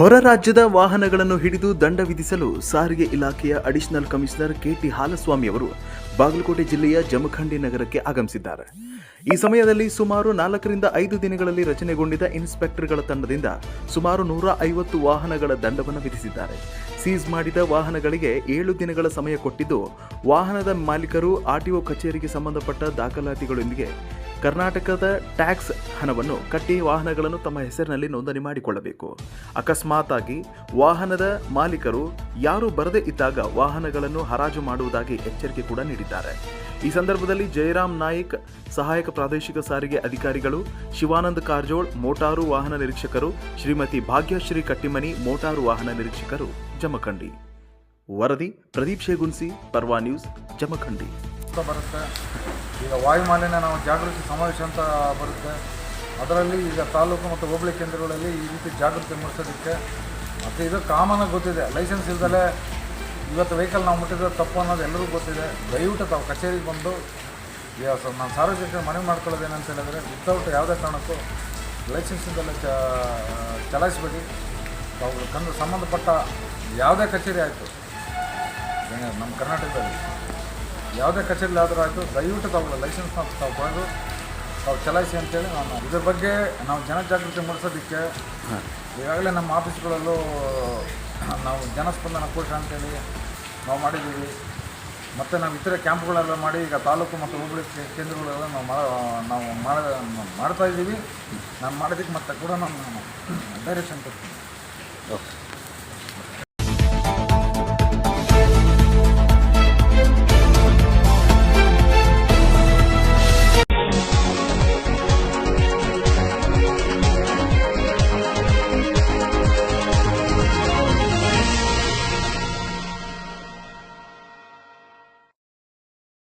ಹೊರ ರಾಜ್ಯದ ವಾಹನಗಳನ್ನು ಹಿಡಿದು ದಂಡ ವಿಧಿಸಲು ಸಾರಿಗೆ ಇಲಾಖೆಯ ಅಡಿಷನಲ್ ಕಮಿಷನರ್ ಕೆಟಿ ಹಾಲಸ್ವಾಮಿ ಅವರು ಬಾಗಲಕೋಟೆ ಜಿಲ್ಲೆಯ ಜಮಖಂಡಿ ನಗರಕ್ಕೆ ಆಗಮಿಸಿದ್ದಾರೆ. ಈ ಸಮಯದಲ್ಲಿ ಸುಮಾರು ನಾಲ್ಕರಿಂದ ಐದು ದಿನಗಳಲ್ಲಿ ರಚನೆಗೊಂಡಿದ್ದ ಇನ್ಸ್ಪೆಕ್ಟರ್ಗಳ ತಂಡದಿಂದ ಸುಮಾರು ನೂರ ಐವತ್ತು ವಾಹನಗಳ ದಂಡವನ್ನು ವಿಧಿಸಿದ್ದಾರೆ. ಸೀಸ್ ಮಾಡಿದ ವಾಹನಗಳಿಗೆ ಏಳು ದಿನಗಳ ಸಮಯ ಕೊಟ್ಟಿದ್ದು, ವಾಹನದ ಮಾಲೀಕರು ಆರ್ಟಿಒ ಕಚೇರಿಗೆ ಸಂಬಂಧಪಟ್ಟ ದಾಖಲಾತಿಗಳೊಂದಿಗೆ ಕರ್ನಾಟಕದ ಟ್ಯಾಕ್ಸ್ ಹಣವನ್ನು ಕಟ್ಟಿ ವಾಹನಗಳನ್ನು ತಮ್ಮ ಹೆಸರಿನಲ್ಲಿ ನೋಂದಣಿ ಮಾಡಿಕೊಳ್ಳಬೇಕು. ಅಕಸ್ಮಾತ್ ಆಗಿ ವಾಹನದ ಮಾಲೀಕರು ಯಾರು ಬರದೇ ಇದ್ದಾಗ ವಾಹನಗಳನ್ನು ಹರಾಜು ಮಾಡುವುದಾಗಿ ಎಚ್ಚರಿಕೆ ಕೂಡ ನೀಡಿದ್ದಾರೆ. ಈ ಸಂದರ್ಭದಲ್ಲಿ ಜಯರಾಮ್ ನಾಯ್ಕ್, ಸಹಾಯಕ ಪ್ರಾದೇಶಿಕ ಸಾರಿಗೆ ಅಧಿಕಾರಿಗಳು, ಶಿವಾನಂದ ಕಾರಜೋಳ್, ಮೋಟಾರು ವಾಹನ ನಿರೀಕ್ಷಕರು, ಶ್ರೀಮತಿ ಭಾಗ್ಯಶ್ರೀ ಕಟ್ಟಿಮನಿ, ಮೋಟಾರು ವಾಹನ ನಿರೀಕ್ಷಕರು ಜಮಖಂಡಿ. ವರದಿ ಪ್ರದೀಪ್ ಶೇಗುನ್ಸಿ, ಪರ್ವಾ ನ್ಯೂಸ್, ಜಮಖಂಡಿ. ಬರುತ್ತೆ. ಈಗ ವಾಯು ಮಾಲಿನ್ಯ ನಾವು ಜಾಗೃತಿ ಸಮಾವೇಶ ಅಂತ ಬರುತ್ತೆ. ಅದರಲ್ಲಿ ಈಗ ತಾಲೂಕು ಮತ್ತು ಹೋಬಳಿ ಕೇಂದ್ರಗಳಲ್ಲಿ ಈ ರೀತಿ ಜಾಗೃತಿ ಮೂಡಿಸೋದಕ್ಕೆ ಮತ್ತು ಇದು ಕಾಮನಾಗಿ ಗೊತ್ತಿದೆ. ಲೈಸೆನ್ಸ್ ಇಲ್ದಲೇ ಇವತ್ತು ವೆಹಿಕಲ್ ನಾವು ಮುಟ್ಟಿದ್ರೆ ತಪ್ಪು ಅನ್ನೋದು ಎಲ್ಲರಿಗೂ ಗೊತ್ತಿದೆ. ದಯವಿಟ್ಟು ತಾವು ಕಚೇರಿಗೆ ಬಂದು ನಾನು ಸಾರ್ವಜನಿಕರು ಮನವಿ ಮಾಡ್ಕೊಳ್ಳೋದು ಏನಂತ ಹೇಳಿದ್ರೆ ವಿತೌಟ್ ಯಾವುದೇ ಕಾರಣಕ್ಕೂ ಲೈಸೆನ್ಸ್ ಇಲ್ದಲೇ ಚ, ಚಲಾಯಿಸಬೇಡಿ. ತಾವು ಕಂಡು ಸಂಬಂಧಪಟ್ಟ ಯಾವುದೇ ಕಚೇರಿ ಆಯಿತು. ನಮ್ಮ ಕರ್ನಾಟಕದಲ್ಲಿ. ಯಾವುದೇ ಕಚೇರಿ ಆದರೂ ಆಯಿತು, ದಯವಿಟ್ಟು ತಾವು ಲೈಸೆನ್ಸ್ ತಾವು ಪಡೆದು ತಾವು ಚಲಾಯಿಸಿ ಅಂತೇಳಿ ನಾನು ಇದ್ರ ಬಗ್ಗೆ ನಾವು ಜನಜಾಗೃತಿ ಮೂಡಿಸೋದಕ್ಕೆ ಈಗಾಗಲೇ ನಮ್ಮ ಆಫೀಸ್ಗಳಲ್ಲೂ ನಾವು ಜನಸ್ಪಂದನ ಕೋಶ ಅಂತೇಳಿ ನಾವು ಮಾಡಿದ್ದೀವಿ. ಮತ್ತು ನಾವು ಇತರೆ ಕ್ಯಾಂಪ್ಗಳೆಲ್ಲ ಮಾಡಿ ಈಗ ತಾಲೂಕು ಮತ್ತು ಹೋಬಳಿ ಕೇಂದ್ರಗಳೆಲ್ಲ ನಾವು ಮಾಡ ನಾವು ಮಾಡ, ಮಾಡ್ತಾ ಇದ್ದೀವಿ. ನಾನು ಮಾಡೋದಕ್ಕೆ ಮತ್ತೆ ಕೂಡ ನಾನು ಡೈರೆಕ್ಷನ್ ಕೊಡ್ತೀನಿ. ಓಕೆ.